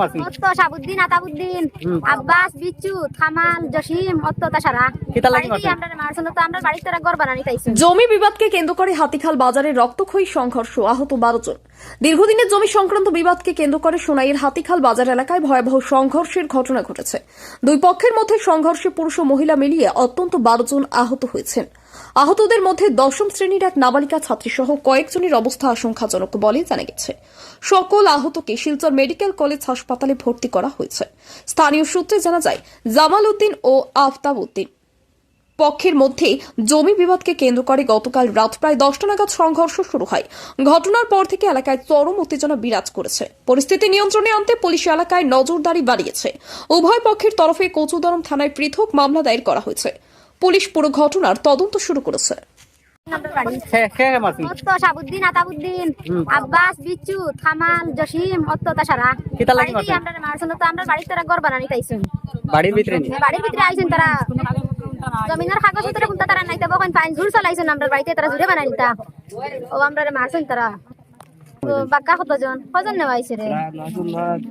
মারছিল তো আমরা বাড়িতে তারা ঘর বানানি তাইছি জমি বিবাদকে কেন্দ্র করে হাতিখাল বাজারে রক্তক্ষয়ী সংঘর্ষ আহত বারো জন। দীর্ঘদিনের জমি সংক্রান্ত বিবাদকে কেন্দ্র করে সোনাইয়ের হাতিখাল বাজার এলাকায় ভয়াবহ সংঘর্ষের ঘটনা ঘটেছে। দুই পক্ষের মধ্যে সংঘর্ষে পুরুষ ও মহিলা মিলিয়ে অত্যন্ত বারো জন আহত হয়েছেন। আহতদের মধ্যে দশম শ্রেণির এক নাবালিকা ছাত্রী সহ কয়েকজনের অবস্থা আশঙ্কাজনক বলে জানা গেছে। সকল আহতকে শিলচর মেডিকেল কলেজ হাসপাতালে ভর্তি করা হয়েছে। স্থানীয় সূত্রে জানা যায়, জামাল উদ্দিন ও আফতাব উদ্দিন পক্ষের মধ্যে জমি বিবাদকে কেন্দ্র করে গতকাল রাত প্রায় দশটা নাগাদ সংঘর্ষ শুরু হয়। ঘটনার পর থেকে এলাকায় চরম উত্তেজনা বিরাজ করেছে। পরিস্থিতি নিয়ন্ত্রণে আনতে পুলিশ এলাকায় নজরদারি বাড়িয়েছে। উভয় পক্ষের তরফে কচুদরম থানায় পৃথক মামলা দায়ের করা হয়েছে। পুলিশ পুরো ঘটনার তদন্ত শুরু করেছে। আব্বাস বিচ্ছু থামাল জসিম? আমরা তারা ঘর বানানি তাইছি বাড়ির ভিতরে বাড়ির ভিতরে আইছেন তারা। জমিনের কাগজ পত্র কোনটা তারা নাইতে বখন চালাইছেন আমরা বাড়িতে তারা জুড়ে বানাই নিতা ও আমরা মারছেন তারা। তো বাক্কা কতজন? কজন নেওয়া আইছে রে?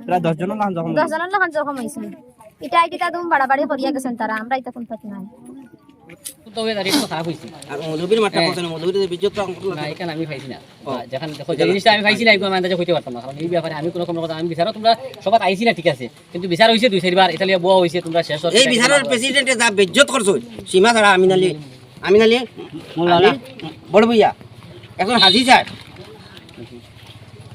প্রায় দশ জনের যখন দশ জনের লোক জখম এটা বাড়াবাড়ি করিয়া গেছেন তারা আমরা এটা কোন পাতি নাই। আমি পাইছি না। যখন দেখো আমি পাইছি না আমি আন্দাজে হইতে পারতাম এই ব্যাপারে আমি কোনো কোনো কথা আমি বিচারো তোমরা সবাই আইছি না ঠিক আছে। কিন্তু বিচার হয়েছে দুই চারবার। ইতালিয়া বুয়া হয়েছে তোমরা শেষ এই বিহারের প্রেসিডেন্টে যা বেজ্জত করছ সীমা ছাড়া আমিন আলী আমিন আলী আলী বড় ভুইয়া। এখন হাজি স্যার।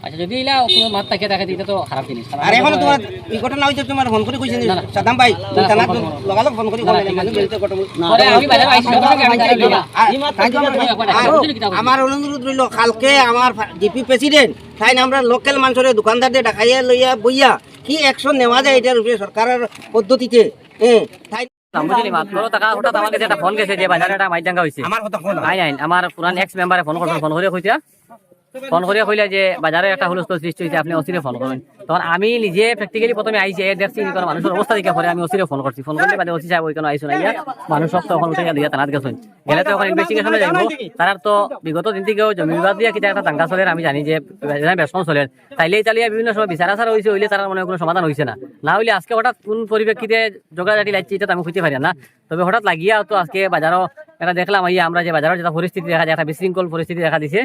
আচ্ছা যদি ইলা কোনো মাত থাকে তো খারাপ জিনিস। আর এখন তোমার এই ঘটনা তোমার ফোন করে কইছেন। সাদাম ভাই তুমি ফোন করো। ঘটনা আমি আইছি আমরা- অনুরোধ রইল কালকে আমার জিপি প্রেসিডেন্ট তাই আমরা লোকাল মানুষের দোকানদারদের ডাকাইয়া লইয়া বইয়া কি অ্যাকশন নেওয়া যায় এটার উপরে সরকারের পদ্ধতিতে? হ্যাঁ তাই আমার পুরান এক্স মেম্বারে ফোন করবেন ফোন করে কইতা ফোন করে কইলা যে বাজারে একটা হুলস্থুল সৃষ্টি হয়েছে আপনি অসিরে ফোন করবেন। তখন আমি নিজে প্র্যাকটিক্যালি প্রথমে আইছি দেখছি কি করে মানুষের অবস্থা দেখে পরে আমি অসিরে ফোন করছি। ফোন বাদে ওসি সাহেব ওইখানে আইসুন আইয়া মানুষ সব তখন উঠে দিয়া তানাত গেছেন গেলে তো এখন ইনভেস্টিগেশনে যাইব। তার তো বিগত দিন থেকেও জমি বিবাদ দিয়ে কিটা একটা দাঙ্গা চলে আমি জানি যে বেসন চলে। তাইলে ইতালিয়া বিভিন্ন সময় বিচার আচার হয়েছে হইলে তার মনে কোনো সমাধান হয়েছে না। না হইলে আজকে হঠাৎ কোন পরিপ্রেক্ষিতে জোগাড়াটি লাগছে, এটা আমি খুঁজতে পারি না। তবে হঠাৎ লাগিয়া তো আজকে বাজারও এটা দেখলাম আইয়া আমরা যে বাজারের যেটা পরিস্থিতি দেখা যায় একটা বিশৃঙ্খল পরিস্থিতি দেখা দিছে।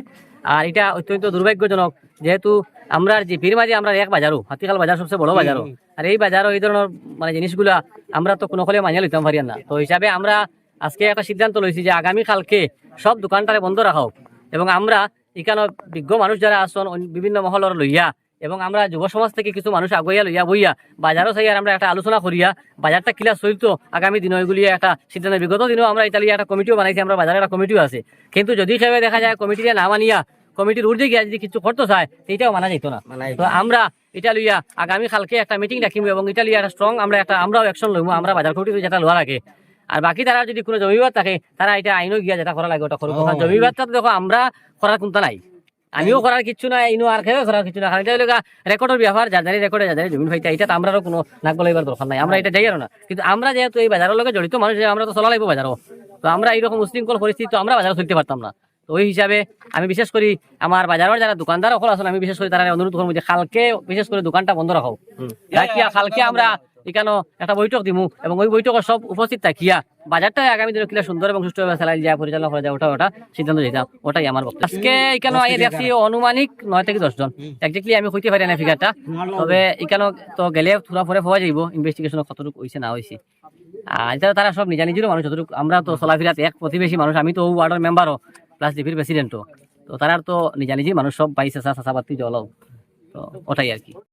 আর এটা অত্যন্ত দুর্ভাগ্যজনক যেহেতু আমরা যে পীর মাঝে আমরা এক বাজারও হাতিকাল বাজার সবচেয়ে বড় বাজারও। আর এই বাজারও এই ধরনের মানে জিনিসগুলা আমরা তো কোনো ফলে মানিয়ে লইতাম পারি না। তো হিসাবে আমরা আজকে একটা সিদ্ধান্ত লইছি যে আগামী কালকে সব দোকানটারে বন্ধ রাখা হোক এবং আমরা এখানে বিজ্ঞ মানুষ যারা আসন বিভিন্ন মহলের লইয়া এবং আমরা যুব সমাজ থেকে কিছু মানুষ আগুয়া লইয়া বইয়া বাজারও চাই আর আমরা একটা আলোচনা করিয়া বাজারটা কিলা চলতো। আগামী দিন ওইগুলি একটা সিদ্ধান্ত বিগত দিনও আমরা ইতালিয়া একটা কমিটিও বানাইছি আমরা বাজারে একটা কমিটিও আছে। কিন্তু যদি সেভাবে দেখা যায় কমিটিতে না মানিয়া কমিটির ঊর্ধ্বে গিয়া যদি কিছু করতে চায় সেইটাও মানা যেত না। তো আমরা এটা লইয়া আগামী কালকে একটা মিটিং রাখিম এবং এটা লইয়া একটা স্ট্রং আমরা একটা আমরাও অ্যাকশন লইমু আমরা বাজার কমিটি যেটা লোয়া লাগে আর বাকি তারা যদি কোনো জমিবাদ থাকে তারা এটা আইনও গিয়া যেটা করা লাগে ওটা করব জমিবাদটা দেখো আমরা করার কোনটা নাই। আমিও করার কিছু নাই ইনো আর খেয়েও করার কিছু না এটা হলো রেকর্ডের ব্যাপার যার যারি রেকর্ডে যার যারি জমিন ভাইটা এটা তো আমরাও কোনো নাক বলাইবার দরকার নাই। আমরা এটা যাই আর না। কিন্তু আমরা যেহেতু এই বাজারের লগে জড়িত মানুষ আমরা তো চলা লাগবো বাজারও তো আমরা এইরকম উশৃঙ্খল পরিস্থিতি তো আমরা বাজারে চলতে পারতাম না। তো ওই হিসাবে আমি বিশেষ করি আমার বাজারের যারা দোকানদার সকল আছেন আমি বিশেষ করে তারা অনুরোধ করব যে কালকে বিশেষ করে দোকানটা বন্ধ রাখো রাখিয়া কালকে আমরা এখানে একটা বৈঠক দিমু এবং ওই বৈঠকে সব উপস্থিত থাকিয়া বাজারটা আগামী দিনে কিলা সুন্দর এবং সুষ্ঠুভাবে চালাই যায় পরিচালনা করা যায় ওটা ওটা সিদ্ধান্ত যেতাম ওটাই আমার বক্তব্য। আজকে এখানে আইয়ে দেখছি অনুমানিক নয় থেকে দশ জন একজাক্টলি আমি কইতে পারি না ফিগারটা তবে এখানে তো গেলে থোড়া পরে পাওয়া যাইব ইনভেস্টিগেশন কতটুকু হয়েছে না হয়েছে আর এটা তারা সব নিজা নিজেরও মানুষ যতটুকু আমরা তো চলাফেরাত এক প্রতিবেশী মানুষ আমি তো ওয়ার্ডের মেম্বারও প্লাস ডিপির প্রেসিডেন্টও তো তারা তো নিজা নিজেই মানুষ সব পাইছে চাষাবাতি জলও তো ওটাই আর কি।